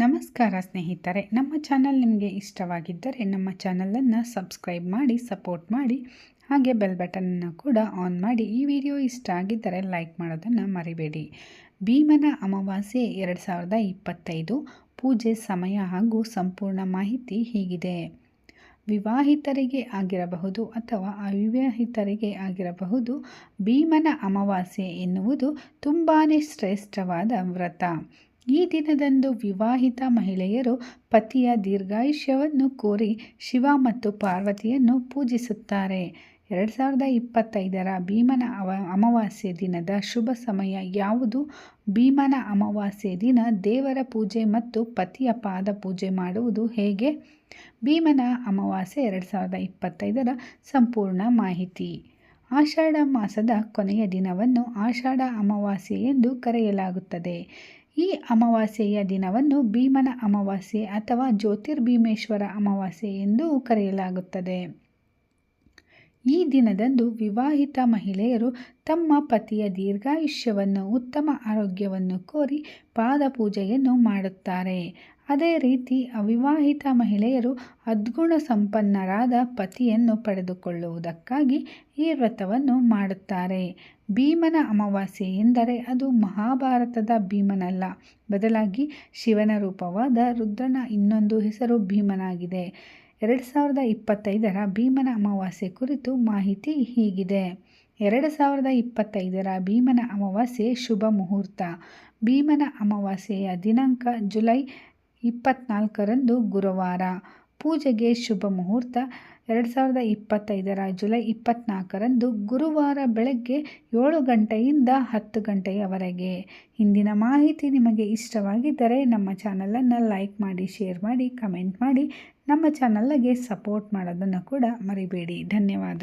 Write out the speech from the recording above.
ನಮಸ್ಕಾರ ಸ್ನೇಹಿತರೆ, ನಮ್ಮ ಚಾನಲ್ ನಿಮಗೆ ಇಷ್ಟವಾಗಿದ್ದರೆ ನಮ್ಮ ಚಾನಲನ್ನು ಸಬ್ಸ್ಕ್ರೈಬ್ ಮಾಡಿ, ಸಪೋರ್ಟ್ ಮಾಡಿ, ಹಾಗೆ ಬೆಲ್ ಬಟನನ್ನು ಕೂಡ ಆನ್ ಮಾಡಿ, ಈ ವಿಡಿಯೋ ಇಷ್ಟ ಆಗಿದ್ದರೆ ಲೈಕ್ ಮಾಡೋದನ್ನು ಮರಿಬೇಡಿ. ಭೀಮನ ಅಮಾವಾಸ್ಯೆ ಎರಡು ಸಾವಿರದ ಇಪ್ಪತ್ತೈದು, ಪೂಜೆ ಸಮಯ ಹಾಗೂ ಸಂಪೂರ್ಣ ಮಾಹಿತಿ ಹೀಗಿದೆ. ವಿವಾಹಿತರಿಗೆ ಆಗಿರಬಹುದು ಅಥವಾ ಅವಿವಾಹಿತರಿಗೆ ಆಗಿರಬಹುದು, ಭೀಮನ ಅಮಾವಾಸ್ಯೆ ಎನ್ನುವುದು ತುಂಬಾ ಶ್ರೇಷ್ಠವಾದ ವ್ರತ. ಈ ದಿನದಂದು ವಿವಾಹಿತ ಮಹಿಳೆಯರು ಪತಿಯ ದೀರ್ಘಾಯುಷ್ಯವನ್ನು ಕೋರಿ ಶಿವ ಮತ್ತು ಪಾರ್ವತಿಯನ್ನು ಪೂಜಿಸುತ್ತಾರೆ. ಎರಡು ಸಾವಿರದ ಇಪ್ಪತ್ತೈದರ ಭೀಮನ ಅವ, ಅಮಾವಾಸ್ಯೆ ದಿನದ ಶುಭ ಸಮಯ ಯಾವುದು? ಭೀಮನ ಅಮಾವಾಸ್ಯೆ ದಿನ ದೇವರ ಪೂಜೆ ಮತ್ತು ಪತಿಯ ಪಾದ ಪೂಜೆ ಮಾಡುವುದು ಹೇಗೆ? ಭೀಮನ ಅಮಾವಾಸ್ಯೆ ಎರಡು ಸಾವಿರದ ಇಪ್ಪತ್ತೈದರ ಸಂಪೂರ್ಣ ಮಾಹಿತಿ. ಆಷಾಢ ಮಾಸದ ಕೊನೆಯ ದಿನವನ್ನು ಆಷಾಢ ಅಮಾವಾಸ್ಯೆ ಎಂದು ಕರೆಯಲಾಗುತ್ತದೆ. ಈ ಅಮಾವಾಸ್ಯೆಯ ದಿನವನ್ನು ಭೀಮನ ಅಮಾವಾಸ್ಯೆ ಅಥವಾ ಜ್ಯೋತಿರ್ಭೀಮೇಶ್ವರ ಅಮಾವಾಸ್ಯೆ ಎಂದು ಕರೆಯಲಾಗುತ್ತದೆ. ಈ ದಿನದಂದು ವಿವಾಹಿತ ಮಹಿಳೆಯರು ತಮ್ಮ ಪತಿಯ ದೀರ್ಘಾಯುಷ್ಯವನ್ನು, ಉತ್ತಮ ಆರೋಗ್ಯವನ್ನು ಕೋರಿ ಪಾದ ಪೂಜೆಯನ್ನು ಮಾಡುತ್ತಾರೆ. ಅದೇ ರೀತಿ ಅವಿವಾಹಿತ ಮಹಿಳೆಯರು ಅದ್ಗುಣ ಸಂಪನ್ನರಾದ ಪತಿಯನ್ನು ಪಡೆದುಕೊಳ್ಳುವುದಕ್ಕಾಗಿ ಈ ವ್ರತವನ್ನು ಮಾಡುತ್ತಾರೆ. ಭೀಮನ ಅಮಾವಾಸ್ಯೆ ಎಂದರೆ ಅದು ಮಹಾಭಾರತದ ಭೀಮನಲ್ಲ. ಬದಲಾಗಿ ಶಿವನ ರೂಪವಾದ ರುದ್ರನ ಇನ್ನೊಂದು ಹೆಸರು ಭೀಮನಾಗಿದೆ. ಎರಡು ಸಾವಿರದ ಇಪ್ಪತ್ತೈದರ ಭೀಮನ ಅಮಾವಾಸ್ಯೆ ಕುರಿತು ಮಾಹಿತಿ ಹೀಗಿದೆ. ಎರಡು ಸಾವಿರದ ಇಪ್ಪತ್ತೈದರ ಭೀಮನ ಅಮಾವಾಸ್ಯೆ ಶುಭ ಮುಹೂರ್ತ. ಭೀಮನ ಅಮಾವಾಸ್ಯೆಯ ದಿನಾಂಕ ಜುಲೈ ಇಪ್ಪತ್ನಾಲ್ಕರಂದು ಗುರುವಾರ. ಪೂಜೆಗೆ ಶುಭ ಮುಹೂರ್ತ. ಎರಡು ಸಾವಿರದ ಇಪ್ಪತ್ತೈದರ ಜುಲೈ ಇಪ್ಪತ್ನಾಲ್ಕರಂದು ಗುರುವಾರ ಬೆಳಗ್ಗೆ ಏಳು ಗಂಟೆಯಿಂದ ಹತ್ತು ಗಂಟೆಯವರೆಗೆ. ಇಂದಿನ ಮಾಹಿತಿ ನಿಮಗೆ ಇಷ್ಟವಾಗಿದ್ದರೆ ನಮ್ಮ ಚಾನಲನ್ನು ಲೈಕ್ ಮಾಡಿ, ಶೇರ್ ಮಾಡಿ, ಕಮೆಂಟ್ ಮಾಡಿ. ನಮ್ಮ ಚಾನಲ್ಗೆ ಸಪೋರ್ಟ್ ಮಾಡೋದನ್ನು ಕೂಡ ಮರಿಬೇಡಿ. ಧನ್ಯವಾದ.